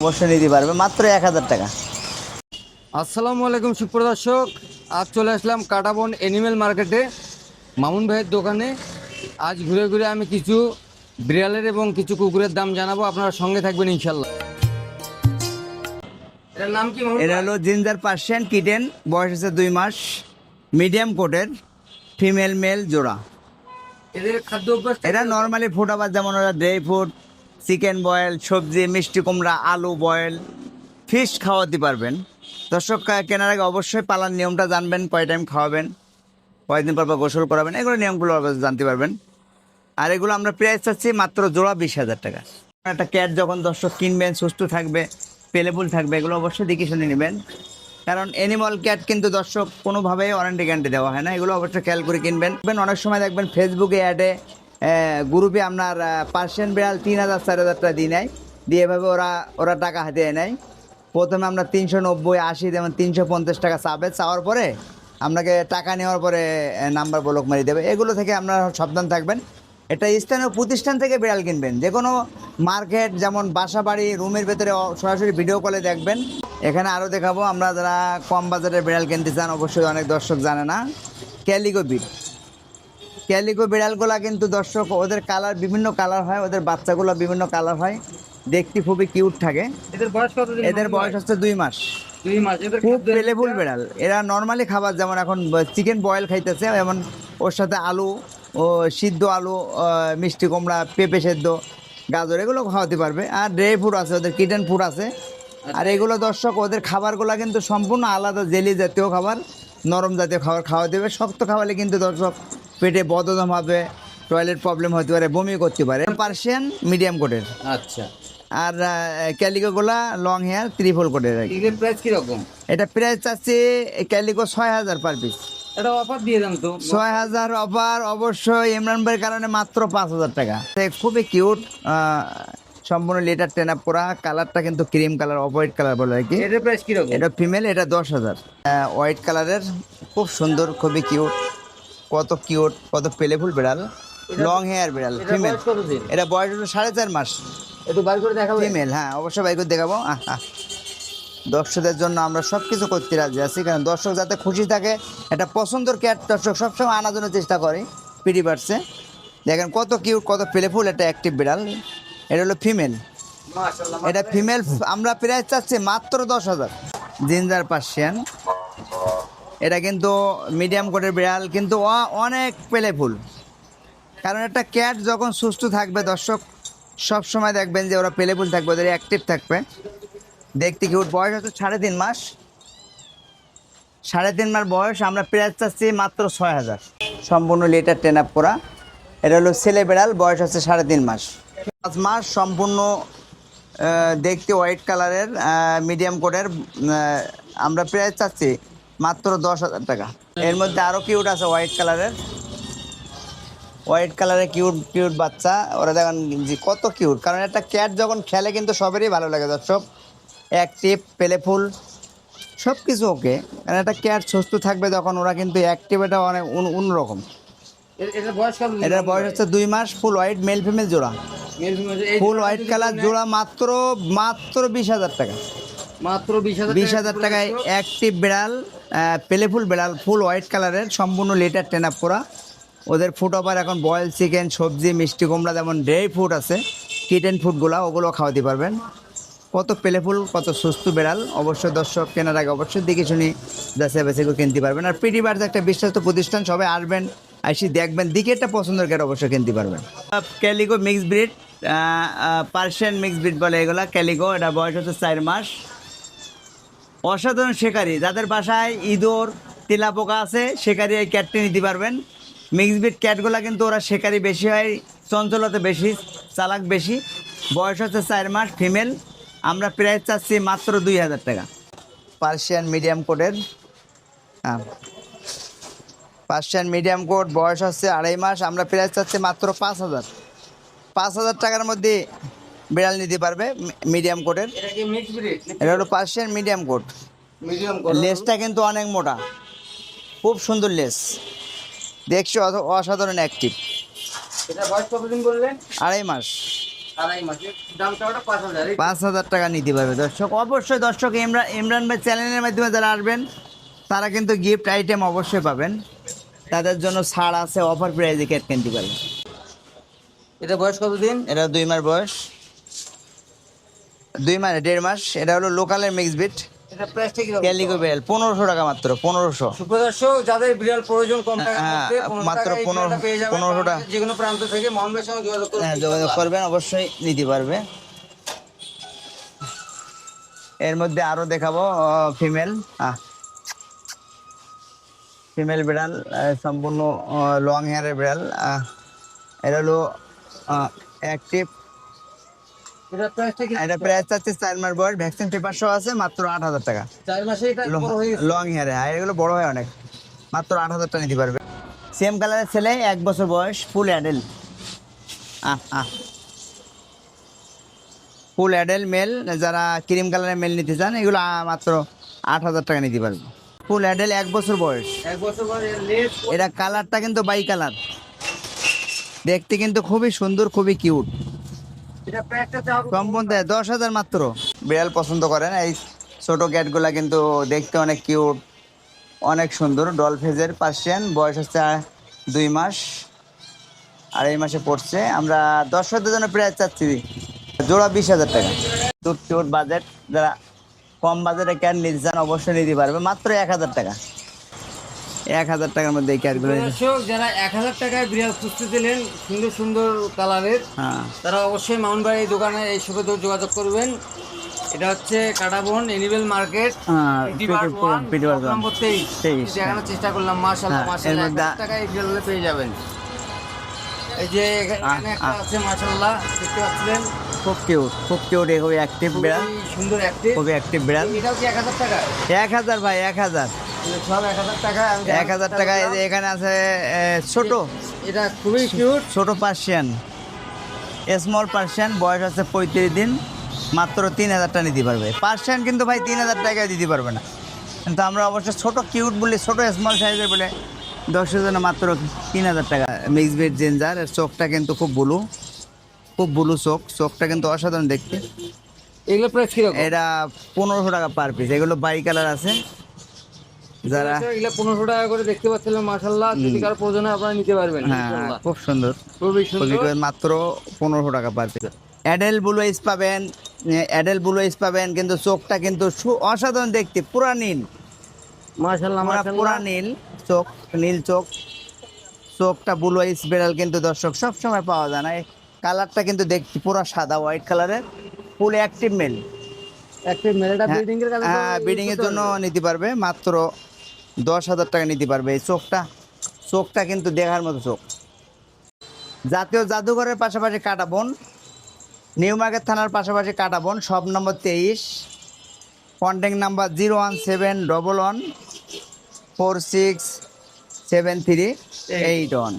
অবশ্যই নিতে পারবে মাত্র এক হাজার টাকা। আসসালামু আলাইকুম সুপ্রদর্শক আজ চলে আসলাম কাটাবন অ্যানিমেল মার্কেটে মামুন ভাইয়ের দোকানে। আজ ঘুরে ঘুরে আমি কিছু বিড়ালের এবং কিছু কুকুরের দাম জানাব আপনারা সঙ্গে থাকবেন ইনশাল্লাহ। এটার নাম কি এটা হলো জিঞ্জার পার্সিয়ান কিটেন বয়স হচ্ছে দুই মাস মিডিয়াম কোটের ফিমেল মেল জোড়া। এদের খাদ্য অভ্যাস এটা নর্মালি ফুড আবার যেমন ওরা ড্রাই ফুড চিকেন বয়েল, সবজি, মিষ্টি কুমড়া, আলু বয়েল ফিশ খাওয়াতে পারবেন। দর্শক কেনার আগে অবশ্যই পালার নিয়মটা জানবেন, কয় টাইম খাওয়াবেন কয়দিন পর গোসল করাবেন, এগুলো নিয়মগুলো জানতে পারবেন। আর এগুলো আমরা প্রাইস চাচ্ছি মাত্র জোড়া বিশ হাজার টাকা। একটা ক্যাট যখন দর্শক কিনবেন, সুস্থ থাকবে পেলেবুল থাকবে, এগুলো অবশ্যই দেখে শুনে নেবেন। কারণ অ্যানিমাল ক্যাট কিন্তু দর্শক কোনোভাবেই ওয়ারেন্টি গ্যারান্টি দেওয়া হয় না, এগুলো অবশ্যই খেয়াল করে কিনবেন। অনেক সময় দেখবেন ফেসবুকে অ্যাডে গ্রুপে আপনার পার্সেন্ট বিড়াল তিন হাজার, চার হাজার টাকা দিয়ে নেয়। দিয়ে এভাবে ওরা ওরা টাকা হাতিয়ে নেয়। প্রথমে আমরা তিনশো নব্বই, আশি, যেমন তিনশো পঞ্চাশ টাকা চাবে। চাওয়ার পরে আপনাকে টাকা নেওয়ার পরে নাম্বার ব্লক মারি দেবে। এগুলো থেকে আপনারা সাবধান থাকবেন। এটা স্থানীয় প্রতিষ্ঠান থেকে বিড়াল কিনবেন। যে কোনো মার্কেট, যেমন বাসা বাড়ি রুমের ভেতরে সরাসরি ভিডিও কলে দেখবেন। এখানে আরও দেখাবো। আমরা যারা কম বাজারে বিড়াল কিনতে চান, অবশ্যই অনেক দর্শক জানে না। Calico bit. ক্যালিগো বিড়ালগুলা কিন্তু দর্শক ওদের কালার বিভিন্ন কালার হয় ওদের বাচ্চাগুলো বিভিন্ন কালার হয়। দেখতে খুবই কিউট থাকে। এদের বয়স কত এদের বয়স হচ্ছে দুই মাস। দুই মাস। এদের খুব পেলেফুল বিড়াল। এরা নর্মালি খাবার যেমন এখন চিকেন বয়েল খাইতেছে যেমন ওর সাথে আলু ও সিদ্ধ আলু মিষ্টি কুমড়া পেঁপে সেদ্ধ গাজর এগুলো খাওয়াতে পারবে। আর ড্রাই ফুড আছে ওদের কিটেন ফুড আছে। আর এগুলো দর্শক ওদের খাবারগুলো কিন্তু সম্পূর্ণ আলাদা জেলি জাতীয় খাবার নরম জাতীয় খাবার খাওয়া দেবে শক্ত খাওয়ালে কিন্তু দর্শক পেটে বদহজম হবে টয়লেট প্রবলেম হতে পারে বমি করতে পারে। পার্সিয়ান মিডিয়াম কোটের আচ্ছা। আর ক্যালিকোগুলা লং হেয়ার ত্রিফল কোটের আর প্রাইস কীরকম? এটা প্রাইস চাচ্ছি ক্যালিকো ছয় হাজার পার পিস এটা অফার দিয়ে দাম তো। ছয় হাজার অফার অবশ্যই ইমরান ভাইয়ের কারণে মাত্র পাঁচ হাজার টাকা। খুবই কিউট সম্পূর্ণ লিটার টেন আপ করা। কালারটা কিন্তু cream colour off white colour বলে আর কি। এদের প্রাইস কীরকম? এটা ফিমেল এটা দশ হাজার। হোয়াইট কালারের খুব সুন্দর খুবই কিউট কত কিউট কত পেলেফুল বিড়াল। লং হেয়ার বিড়াল ফিমেল এটা বয়স হলো সাড়ে চার মাস। একটু বার করে দেখাবো? ফিমেল হ্যাঁ অবশ্যই বাইক দেখাবো। আহ, আহ। দর্শকদের জন্য আমরা সব কিছু করতে রাজি আছি কারণ দর্শক যাতে খুশি থাকে একটা পছন্দের ক্যাট দর্শক সবসময় আনার জন্য চেষ্টা করে পিডি বার্সে দেখেন কত কিউট কত প্লেফুল একটা অ্যাক্টিভ বিড়াল। এটা হলো ফিমেল এটা ফিমেল আমরা প্রায় চাচ্ছি মাত্র দশ হাজার। Ginger Persian. এটা কিন্তু মিডিয়াম কোটের বিড়াল, কিন্তু অনেক প্লেফুল কারণ একটা ক্যাট যখন সুস্থ থাকবে, দর্শক সব সময় দেখবেন যে ওরা প্লেফুল থাকবে, ওদের অ্যাক্টিভ থাকবে। দেখতে কি কিউট বয়স হচ্ছে সাড়ে তিন মাস। সাড়ে তিন মাস বয়স, আমরা প্রাইস চাচ্ছি মাত্র ছয় হাজার। সম্পূর্ণ লিটার টেন আপ করা। এটা হলো ছেলে বেড়াল, বয়স হচ্ছে সাড়ে তিন মাস। পাঁচ মাস সম্পূর্ণ দেখতে হোয়াইট কালারের মিডিয়াম কোটের আমরা প্রাইস চাচ্ছি মাত্র দশ হাজার টাকা। এর মধ্যে আরও কিউট আছে হোয়াইট কালারের হোয়াইট কালারের কিউট কিউট বাচ্চা। ওরা দেখেন যে কত কিউট কারণ একটা ক্যাট যখন খেলে কিন্তু সবেরই ভালো লাগে দর্শক অ্যাক্টিভ পেলেফুল সব কিছু ওকে কারণ একটা ক্যাট সুস্থ থাকবে তখন ওরা কিন্তু অ্যাক্টিভ এটা অনেক অন্য- অন্যরকম। এটার বয়স হচ্ছে দুই মাস ফুল হোয়াইট মেল ফিমেল জোড়া। ফুল হোয়াইট কালার জোড়া মাত্র মাত্র বিশ হাজার টাকা। মাত্র বিশ হাজার টাকায় অ্যাক্টিভ বিড়াল। পেলেফুল বেড়াল, ফুল হোয়াইট কালারের, সম্পূর্ণ লেটার টেন আপ করা। ওদের ফুড অফার এখন বয়েল চিকেন সবজি, মিষ্টি, কুমড়া, যেমন ড্রাই ফুড আছে কিটেন ফুডগুলো ওগুলো খাওয়াতে পারবেন। কত পেলেফুল, কত সুস্থ বেড়াল অবশ্যই দর্শক কেনার আগে অবশ্যই দেখে শুনি যাচাই বাছাই করে কিনতে পারবেন। আর পিটি বার্স একটা বিশ্বস্ত প্রতিষ্ঠান, সবাই আসবেন, আসি দেখবেন দিকে একটা পছন্দের কেটে অবশ্যই কিনতে পারবেন। Calico mix breed Persian mix breed বলে এগুলা ক্যালিগো এটা বয়স হচ্ছে চার মাস। অসাধারণ শিকারি। যাদের বাসায় ইঁদুর, তেলাপোকা আছে, শিকারি এই ক্যাটটি নিতে পারবেন। মিক্স ব্রিড ক্যাটগুলো কিন্তু ওরা শিকারি বেশি হয়, চঞ্চলতা বেশি, চালাক বেশি। বয়স হচ্ছে চার মাস ফিমেল আমরা প্রাইস চাচ্ছি মাত্র দুই হাজার টাকা। পার্সিয়ান মিডিয়াম কোটের হ্যাঁ। পার্সিয়ান মিডিয়াম কোট বয়স হচ্ছে আড়াই মাস, আমরা প্রাইস চাচ্ছি মাত্র পাঁচ হাজার। পাঁচ হাজার টাকার মধ্যে বিড়াল নিতে পারবে মিডিয়াম কোটের এটা হলো পার্সিয়ান মিডিয়াম কোট মিডিয়াম লেসটা কিন্তু অনেক মোটা। খুব সুন্দর লেস। দেখছি অস- অসাধারণ অ্যাক্টিভ আড়াই মাস। পাঁচ হাজার। টাকা নিতে পারবে দর্শক। অবশ্যই দর্শক ইমরান ইমরান ভাই চ্যানেলের মাধ্যমে যারা আসবেন তারা কিন্তু গিফট আইটেম অবশ্যই পাবেন। তাদের জন্য ছাড় আছে অফার প্রাইজে ক্যাট কিনতে পারবেন এটা বয়স কতদিন? এটা দুই মাস বয়স। দুই মাস দেড় মাস এটা হলো লোকালের মিক্স বিট ক্যালিকো পনেরোশো টাকা মাত্র পনেরোশো। সুপ্রদর্শক যাদের বিড়াল প্রয়োজন কম হ্যাঁ, মাত্র পনেরো- পনেরোশো টাকা। যে কোনো প্রান্ত থেকে সঙ্গে যোগাযোগ হ্যাঁ যোগাযোগ করবেন অবশ্যই নিতে পারবে। এর মধ্যে আরও দেখাবো ফিমেল ফিমেল বিড়াল সম্পূর্ণ লং হেয়ারের বিড়াল। এটা হলো অ্যাক্টিভ এটা প্রাইসটা কি এটা প্রাইস চাচ্ছে চার মাস বয়স ভ্যাকসিন পেপার সহ আছে মাত্র আট হাজার টাকা। চার মাসে এটা বড় গেছে? লং হেয়ারে এগুলো বড় হয় অনেক। মাত্র আট হাজার টাকা নিতে পারবে। সেম কালারের ছেলে এক বছর বয়স full adult ah ah. Full adult male যারা ক্রিম কালারের মেল নিতে চান এগুলো মাত্র আট হাজার টাকা নিতে পারবে। ফুল অ্যাডেল এক বছর বয়স। এক বছর পর এটা কালারটা কিন্তু বাই কালার দেখতে কিন্তু খুবই সুন্দর খুবই কিউট দশ হাজার মাত্র। বিড়াল পছন্দ করেন। এই ছোট ক্যাটগুলা কিন্তু দেখতে অনেক কিউট অনেক সুন্দর। ডলফেজের পার্সিয়ান বয়স হচ্ছে দুই মাস আর এই মাসে পড়ছে। আমরা দশ হাজার জন্য প্রায় চাচ্ছি। জোড়া বিশ হাজার টাকা। দুধ কিউট বাজেট যারা কম বাজেটে ক্যাট নিতে চান অবশ্যই নিতে পারবে। মাত্র এক হাজার টাকা। এক হাজার টাকার মধ্যে এই ক্যাটগুলো যারা এক হাজার টাকায় বিড়াল খুঁজতে দিলেন সুন্দর সুন্দর কালারের হ্যাঁ। তারা অবশ্যই মাউন্ট বাড়ি দোকানে এই সুখে যোগাযোগ করবেন। এটা হচ্ছে কাটাবন এনিমেল মার্কেট হ্যাঁ নম্বর তেইশ। দেখানোর চেষ্টা করলাম মার্শাল্লাহ হ্যাঁ, মার্শাল্লাহ এক হাজার টাকায় এই পেয়ে যাবেন। এই যে এখানে একটা আছে মার্শাল্লাহ দেখতে পাচ্ছিলেন? খুব কিউট খুব কিউট খুবই অ্যাক্টিভ বিড়াল সুন্দর অ্যাক্টিভ খুবই অ্যাক্টিভ বিড়াল এটাও কি এক হাজার টাকা? এক হাজার ভাই এক হাজার। এক হাজার টাকা এখানে আছে ছোট। এটা খুবই কিউট ছোট পার্সিয়ান। স্মল পার্সিয়ান বয়স আছে পঁয়ত্রিশ দিন। মাত্র তিন হাজার টাকা নিতে পারবে। পার্সিয়ান কিন্তু ভাই তিন হাজার টাকায় দিতে পারবে না। কিন্তু আমরা অবশ্য ছোট কিউট বলি ছোট স্মল সাইজের বলে দশের জন্য মাত্র তিন হাজার টাকা। মিক্স বেড জেঞ্জার চোখটা কিন্তু খুব ব্লু খুব ব্লু চোখ চোখটা কিন্তু অসাধারণ দেখতে। এগুলো প্রাইস কীরকম? এটা পনেরোশো টাকা পার পিস এগুলো বাই কালার আছে। যারা এগুলো পনেরোশো টাকা করে দেখতে পাচ্ছিলাম যদি কারও প্রয়োজনে আপনারা নিতে পারবেন হ্যাঁ খুব সুন্দর। খুবই সুন্দর। মাত্র পনেরোশো টাকা per piece Adele blue ice পাবেন অ্যাডেল ব্লু আইস পাবেন কিন্তু চোখটা কিন্তু অসাধারণ দেখতে পুরা নীল। মার্শাল্লাহ পুরা পুরা নীল চোখ নীল চোখ চোখটা ব্লু আইস বেড়াল কিন্তু দর্শক সবসময় পাওয়া যায় না। কালারটা কিন্তু দেখছি পুরো সাদা হোয়াইট কালারের ফুল অ্যাক্টিভ মেল একটা মেলেটা ব্রিডিং এর কাজে হ্যাঁ ব্রিডিং এর জন্য নিতে পারবে মাত্র দশ হাজার টাকা নিতে পারবে। এই চোখটা চোখটা কিন্তু দেখার মতো চোখ। জাতীয় জাদুঘরের পাশাপাশি কাটাবন নিউ মার্কেট থানার পাশাপাশি কাটাবন সব নম্বর তেইশ contact number zero one seven double one four six seven three eight one